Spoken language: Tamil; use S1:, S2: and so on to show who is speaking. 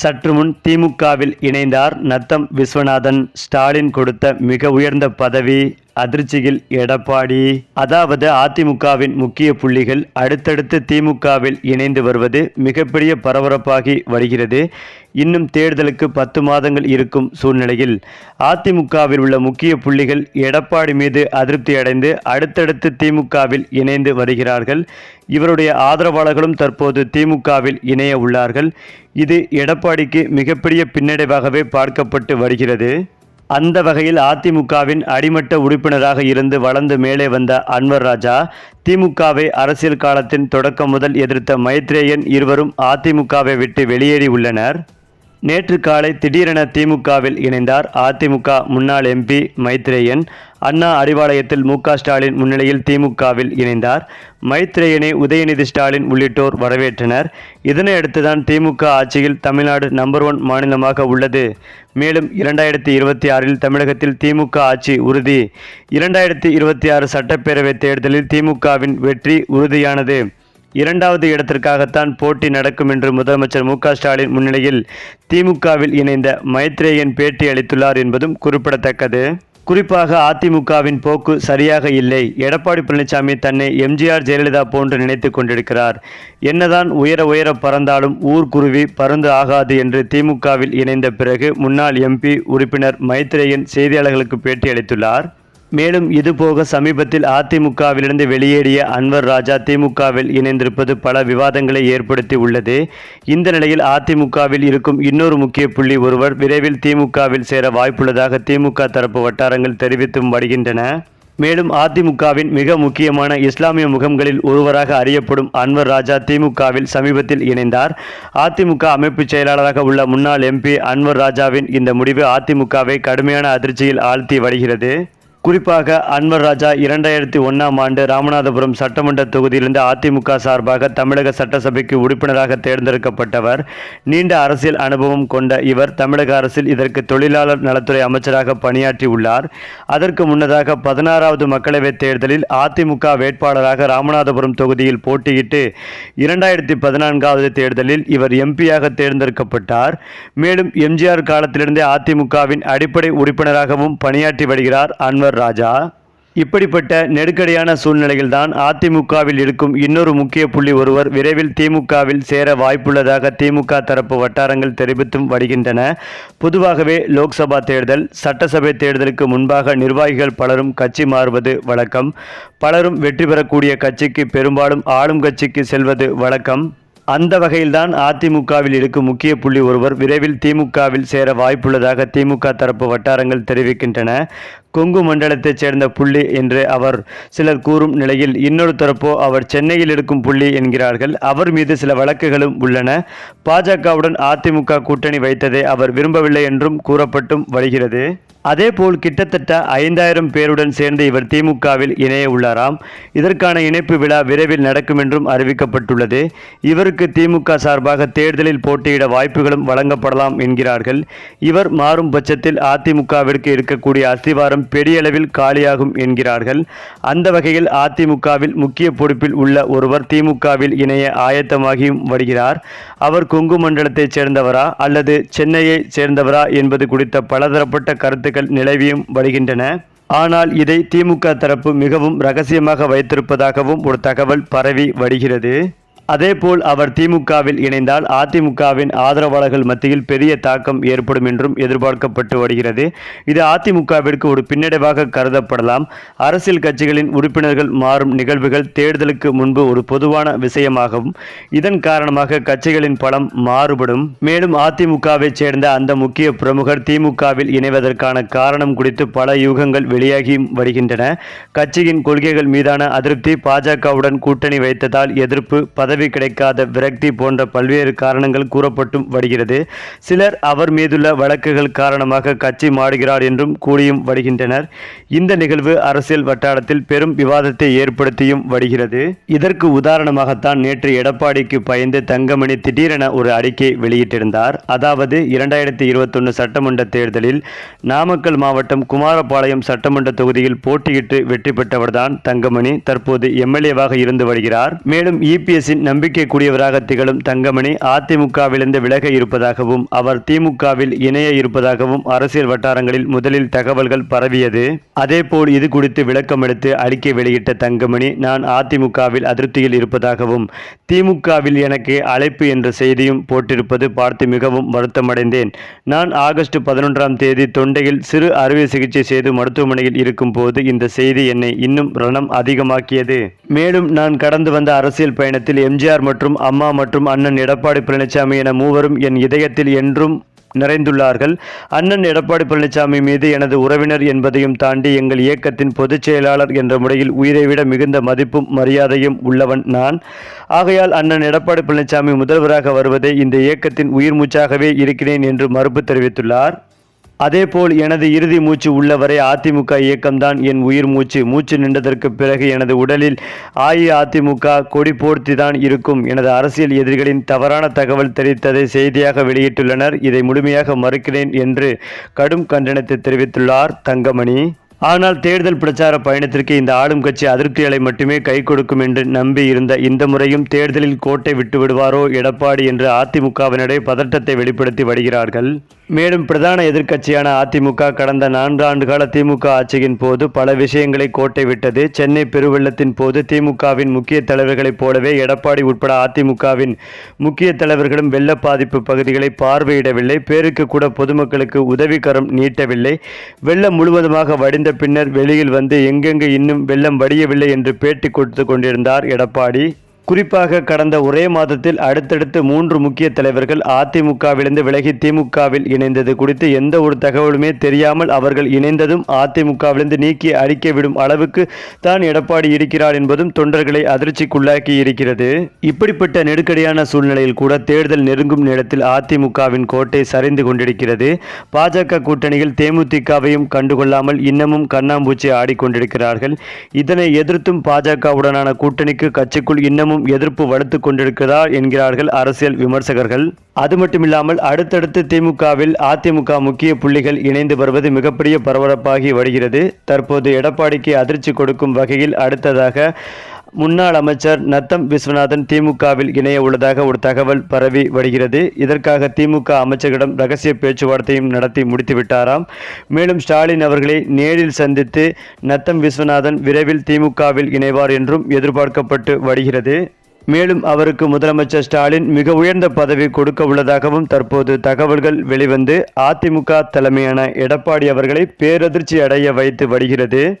S1: சற்று முன் திமுகவில் இணைந்தார் நத்தம் விஸ்வநாதன். ஸ்டாலின் கொடுத்த மிக உயர்ந்த பதவி அதிர்ச்சியில் எடப்பாடி. அதாவது அதிமுகவின் முக்கிய புள்ளிகள் அடுத்தடுத்து திமுகவில் இணைந்து வருவது மிகப்பெரிய பரபரப்பாகி வருகிறது. இன்னும் தேர்தலுக்கு பத்து மாதங்கள் இருக்கும் சூழ்நிலையில் அதிமுகவில் உள்ள முக்கிய புள்ளிகள் எடப்பாடி மீது அதிருப்தி அடைந்து அடுத்தடுத்து திமுகவில் இணைந்து வருகிறார்கள். இவருடைய ஆதரவாளர்களும் தற்போது திமுகவில் இணைய உள்ளார்கள். இது எடப்பாடிக்கு மிகப்பெரிய பின்னடைவாகவே பார்க்கப்பட்டு வருகிறது. அந்த வகையில் அதிமுகவின் அடிமட்ட உறுப்பினராக இருந்து வளர்ந்து மேலே வந்த அன்வர் ராஜா திமுகவை அரசியல் காலத்தின் தொடக்கம் முதல் எதிர்த்த மைத்ரேயன் இருவரும் அதிமுகவை விட்டு வெளியேறி உள்ளனர். நேற்று காலை திடீரென திமுகவில் இணைந்தார். அதிமுக முன்னாள் எம்பி மைத்ரேயன் அண்ணா அறிவாலயத்தில் மு ஸ்டாலின் முன்னிலையில் திமுகவில் இணைந்தார். மைத்ரேயனை உதயநிதி ஸ்டாலின் உள்ளிட்டோர் வரவேற்றனர். இதனையடுத்துதான் திமுக ஆட்சியில் தமிழ்நாடு நம்பர் ஒன் மாநிலமாக உள்ளது. மேலும் இரண்டாயிரத்தி இருபத்தி ஆறில் தமிழகத்தில் திமுக ஆட்சி உறுதி. இரண்டாயிரத்தி இருபத்தி ஆறு சட்டப்பேரவை தேர்தலில் திமுகவின் வெற்றி உறுதியானது. இரண்டாவது இடத்திற்காகத்தான் போட்டி நடக்கும் என்று முதலமைச்சர் மு ஸ்டாலின் முன்னிலையில் திமுகவில் இணைந்த மைத்ரேயன் பேட்டி அளித்துள்ளார் என்பதும் குறிப்பிடத்தக்கது. குறிப்பாக அதிமுகவின் போக்கு சரியாக இல்லை. எடப்பாடி பழனிசாமி தன்னை எம்ஜிஆர் ஜெயலலிதா போன்று நினைத்து கொண்டிருக்கிறார். என்னதான் உயர உயர பறந்தாலும் ஊர்க்குருவி பருந்து ஆகாது என்று திமுகவில் இணைந்த பிறகு முன்னாள் எம்பி உறுப்பினர் மைத்ரேயன் செய்தியாளர்களுக்கு பேட்டி அளித்துள்ளார். மேலும் இதுபோக சமீபத்தில் அதிமுகவிலிருந்து வெளியேறிய அன்வர் ராஜா திமுகவில் இணைந்திருப்பது பல விவாதங்களை ஏற்படுத்தி உள்ளது. இந்த நிலையில் அதிமுகவில் இருக்கும் இன்னொரு முக்கிய புள்ளி ஒருவர் விரைவில் திமுகவில் சேர வாய்ப்புள்ளதாக திமுக தரப்பு வட்டாரங்கள் தெரிவித்தும் வருகின்றன. மேலும் அதிமுகவின் மிக முக்கியமான இஸ்லாமிய முகம்களில் ஒருவராக அறியப்படும் அன்வர் ராஜா திமுகவில் சமீபத்தில் இணைந்தார். அதிமுக அமைப்பு செயலாளராக உள்ள முன்னாள் எம்பி அன்வர் ராஜாவின் இந்த முடிவு அதிமுகவை கடுமையான அதிர்ச்சியில் ஆழ்த்தி வருகிறது. குறிப்பாக அன்வர் ராஜா இரண்டாயிரத்தி ஒன்றாம் ஆண்டு ராமநாதபுரம் சட்டமன்ற தொகுதியிலிருந்து அதிமுக சார்பாக தமிழக சட்டசபைக்கு உறுப்பினராக தேர்ந்தெடுக்கப்பட்டவர். நீண்ட அரசியல் அனுபவம் கொண்ட இவர் தமிழக அரசில் இதற்கு தொழிலாளர் நலத்துறை அமைச்சராக பணியாற்றியுள்ளார். அதற்கு முன்னதாக பதினாறாவது மக்களவைத் தேர்தலில் அதிமுக வேட்பாளராக ராமநாதபுரம் தொகுதியில் போட்டியிட்டு இரண்டாயிரத்தி பதினான்காவது தேர்தலில் இவர் எம்பியாக தேர்ந்தெடுக்கப்பட்டார். மேலும் எம்ஜிஆர் காலத்திலிருந்தே அதிமுகவின் அடிப்படை உறுப்பினராகவும் பணியாற்றி வருகிறார் அன்வர் ராஜா இப்படிப்பட்ட நெருக்கடியான சூழ்நிலையில்தான் அதிமுகவில் இருக்கும் இன்னொரு முக்கிய புள்ளி ஒருவர் விரைவில் திமுகவில் சேர வாய்ப்புள்ளதாக திமுக தரப்பு வட்டாரங்கள் தெரிவித்தும் வருகின்றன. பொதுவாகவே லோக்சபா தேர்தல் சட்டசபை தேர்தலுக்கு முன்பாக நிர்வாகிகள் பலரும் கட்சி மாறுவது வழக்கம். பலரும் வெற்றி பெறக்கூடிய கட்சிக்கு பெரும்பாலும் ஆளும் கட்சிக்கு செல்வது வழக்கம். அந்த வகையில்தான் அதிமுகவில் இருக்கும் முக்கிய புள்ளி ஒருவர் விரைவில் திமுகவில் சேர வாய்ப்புள்ளதாக திமுக தரப்பு வட்டாரங்கள் தெரிவிக்கின்றன. கொங்கு மண்டலத்தைச் சேர்ந்த புள்ளி என்று அவர் சிலர் கூறும் நிலையில் இன்னொரு தரப்போ அவர் சென்னையில் இருக்கும் புள்ளி என்கிறார்கள். அவர் மீது சில வழக்குகளும் உள்ளன. பாஜகவுடன் அதிமுக கூட்டணி வைத்ததை அவர் விரும்பவில்லை என்றும் கூறப்பட்டும் வருகிறது. அதேபோல் கிட்டத்தட்ட ஐந்தாயிரம் பேருடன் சேர்ந்து இவர் திமுகவில் இணைய உள்ளாராம். இதற்கான இணைப்பு விழா விரைவில் நடக்கும் என்றும் அறிவிக்கப்பட்டுள்ளது. இவருக்கு திமுக சார்பாக தேர்தலில் போட்டியிட வாய்ப்புகளும் வழங்கப்படலாம் என்கிறார்கள். இவர் மாறும் பட்சத்தில் அதிமுகவிற்கு இருக்கக்கூடிய அஸ்திவாரம் பெரிய அளவில் காலியாகும் என்கிறார்கள். அந்த வகையில் அதிமுகவில் முக்கிய பொறுப்பில் உள்ள ஒருவர் திமுகவில் இணைய ஆயத்தமாகியும் வருகிறார். அவர் கொங்கு மண்டலத்தைச் சேர்ந்தவரா அல்லது சென்னையை சேர்ந்தவரா என்பது குறித்த பலதரப்பட்ட கருத்துக்கள் நிலவியும் வருகின்றன. ஆனால் இதை திமுக தரப்பு மிகவும் ரகசியமாக வைத்திருப்பதாகவும் ஒரு தகவல் பரவி வருகிறது. அதேபோல் அவர் திமுகவில் இணைந்தால் அதிமுகவின் ஆதரவாளர்கள் மத்தியில் பெரிய தாக்கம் ஏற்படும் என்றும் எதிர்பார்க்கப்பட்டு வருகிறது. இது அதிமுகவிற்கு ஒரு பின்னடைவாக கருதப்படலாம். அரசியல் கட்சிகளின் உறுப்பினர்கள் மாறும் நிகழ்வுகள் தேர்தலுக்கு முன்பு ஒரு பொதுவான விஷயமாகவும் இதன் காரணமாக கட்சிகளின் பலம் மாறுபடும். மேலும் அதிமுகவைச் சேர்ந்த அந்த முக்கிய பிரமுகர் திமுகவில் இணைவதற்கான காரணம் குறித்து பல யூகங்கள் வெளியாகியும் வருகின்றன. கட்சியின் கொள்கைகள் மீதான அதிருப்தி பாஜகவுடன் கூட்டணி வைத்ததால் எதிர்ப்பு பதவி கிடைக்காத விரக்தி போன்ற பல்வேறு காரணங்கள் கூறப்பட்டும் வருகிறது. சிலர் அவர் மீதுள்ள வழக்குகள் காரணமாக கட்சி மாடுகிறார் என்றும் கூறியும் வருகின்றனர். இந்த நிகழ்வு அரசியல் வட்டாரத்தில் பெரும் விவாதத்தை ஏற்படுத்தியும் வருகிறது. இதற்கு உதாரணமாகத்தான் நேற்று எடப்பாடிக்கு பயந்து தங்கமணி திடீரென ஒரு அறிக்கை வெளியிட்டிருந்தார். அதாவது இரண்டாயிரத்தி இருபத்தொன்னு சட்டமன்ற தேர்தலில் நாமக்கல் மாவட்டம் குமாரபாளையம் சட்டமன்ற தொகுதியில் போட்டியிட்டு வெற்றி பெற்றவர்தான் தங்கமணி. தற்போது எம்எல்ஏவாக இருந்து வருகிறார். மேலும் இபிஎஸ்ஸின் நம்பிக்கைக்குரியவராக திகழும் தங்கமணி அதிமுகவிலிருந்து விலக இருப்பதாகவும் அவர் திமுகவில் இணைய இருப்பதாகவும் அரசியல் வட்டாரங்களில் முதலில் தகவல்கள் பரவியது. அதேபோல் இது குறித்து விளக்கமெடுத்து அறிக்கை வெளியிட்ட தங்கமணி நான் அதிமுகவில் அதிருப்தியில் இருப்பதாகவும் திமுகவில் எனக்கு அழைப்பு என்ற செய்தியும் போட்டிருப்பது பார்த்து மிகவும் வருத்தமடைந்தேன். நான் ஆகஸ்ட் பதினொன்றாம் தேதி தொண்டையில் சிறு அறுவை சிகிச்சை செய்து மருத்துவமனையில் இருக்கும் போது இந்த செய்தி என்னை இன்னும் ரணம் அதிகமாக்கியது. மேலும் நான் கடந்து வந்த அரசியல் பயணத்தில் எம். எம்ஜிஆர் மற்றும் அம்மா மற்றும் அண்ணன் எடப்பாடி பழனிசாமி என மூவரும் என் இதயத்தில் என்றும் நிறைந்துள்ளார்கள். அண்ணன் எடப்பாடி பழனிசாமி மீது எனது உறவினர் என்பதையும் தாண்டி எங்கள் இயக்கத்தின் பொதுச் செயலாளர் என்ற முறையில் உயிரை விட மிகுந்த மதிப்பும் மரியாதையும் உள்ளவன் நான். ஆகையால் அண்ணன் எடப்பாடி பழனிசாமி முதல்வராக வருவதே இந்த இயக்கத்தின் உயிர் மூச்சாகவே இருக்கிறேன் என்று மறுப்பு தெரிவித்துள்ளார். அதேபோல் எனது இறுதி மூச்சு உள்ளவரை அதிமுக இயக்கம்தான் என் உயிர் மூச்சு. மூச்சு நின்றதற்கு பிறகு எனது உடலில் அஇஅதிமுக கொடி போர்த்திதான் இருக்கும். எனது அரசியல் எதிரிகளின் தவறான தகவல் தெரிவித்ததை செய்தியாக வெளியிட்டுள்ளனர். இதை முழுமையாக மறுக்கிறேன் என்று கடும் கண்டனத்தை தெரிவித்துள்ளார் தங்கமணி. ஆனால் தேர்தல் பிரச்சார பயணத்திற்கு இந்த ஆளும் கட்சி அதிருப்திகளை மட்டுமே கை கொடுக்கும் என்று நம்பி இருந்த இந்த முறையும் தேர்தலில் கோட்டை விட்டு விடுவாரோ எடப்பாடி என்று அதிமுகவினரே பதட்டத்தை வெளிப்படுத்தி வருகிறார்கள். மேலும் பிரதான எதிர்க்கட்சியான அதிமுக கடந்த நான்காண்டு கால திமுக ஆட்சியின் போது பல விஷயங்களை கோட்டை விட்டது. சென்னை பெருவெள்ளத்தின் போது திமுகவின் முக்கிய தலைவர்களைப் போலவே எடப்பாடி உட்பட அதிமுகவின் முக்கிய தலைவர்களும் வெள்ள பாதிப்பு பகுதிகளை பார்வையிடவில்லை. பேருக்கு கூட பொதுமக்களுக்கு உதவிக்கரம் நீட்டவில்லை. வெள்ளம் முழுவதுமாக வடிந்த பின்னர் வெளியில் வந்து எங்கெங்கு இன்னும் வெள்ளம் வடியவில்லை என்று பேட்டி கொடுத்து கொண்டிருந்தார் எடப்பாடி. குறிப்பாக கடந்த ஒரே மாதத்தில் அடுத்தடுத்து மூன்று முக்கிய தலைவர்கள் அதிமுகவிலிருந்து விலகி திமுகவில் இணைந்தது குறித்து எந்த ஒரு தகவலுமே தெரியாமல் அவர்கள் இணைந்ததும் அதிமுகவிலிருந்து நீக்கி அறிக்கை விடும் அளவுக்கு தான் எடப்பாடி இருக்கிறார் என்பதும் தொண்டர்களை அதிர்ச்சிக்குள்ளாக்கி இருக்கிறது இப்படிப்பட்ட நெருக்கடியான சூழ்நிலையில் கூட தேர்தல் நெருங்கும் நேரத்தில் அதிமுகவின் கோட்டை சரிந்து கொண்டிருக்கிறது. பாஜக கூட்டணியில் தேமுதிகவையும் கண்டுகொள்ளாமல் இன்னமும் கண்ணாம்பூச்சி ஆடிக்கொண்டிருக்கிறார்கள். இதனை எதிர்த்தும் பாஜகவுடனான கூட்டணிக்கு கட்சிக்குள் இன்னமும் எதிர்ப்பு வலுத்து கொண்டிருக்கிறதா என்கிறார்கள் அரசியல் விமர்சகர்கள். அது மட்டுமில்லாமல் அடுத்தடுத்து திமுகவில் அதிமுக முக்கிய புள்ளிகள் இணைந்து வருவது மிகப்பெரிய பரபரப்பாகி வருகிறது. தற்போது எடப்பாடிக்கு அதிர்ச்சி கொடுக்கும் வகையில் அடுத்ததாக முன்னாள் அமைச்சர் நத்தம் விஸ்வநாதன் திமுகவில் இணைய உள்ளதாக ஒரு தகவல் பரவி வருகிறது. இதற்காக திமுக அமைச்சர்களிடம் ரகசிய பேச்சுவார்த்தையும் நடத்தி முடித்துவிட்டாராம். மேலும் ஸ்டாலின் அவர்களை நேரில் சந்தித்து நத்தம் விஸ்வநாதன் விரைவில் திமுகவில் இணைவார் என்றும் எதிர்பார்க்கப்பட்டு வருகிறது. மேலும் அவருக்கு முதலமைச்சர் ஸ்டாலின் மிக உயர்ந்த பதவி கொடுக்க உள்ளதாகவும் தற்போது தகவல்கள் வெளிவந்து அதிமுக தலைமையான எடப்பாடி அவர்களை பேரதிர்ச்சி அடைய வைத்து வருகிறது.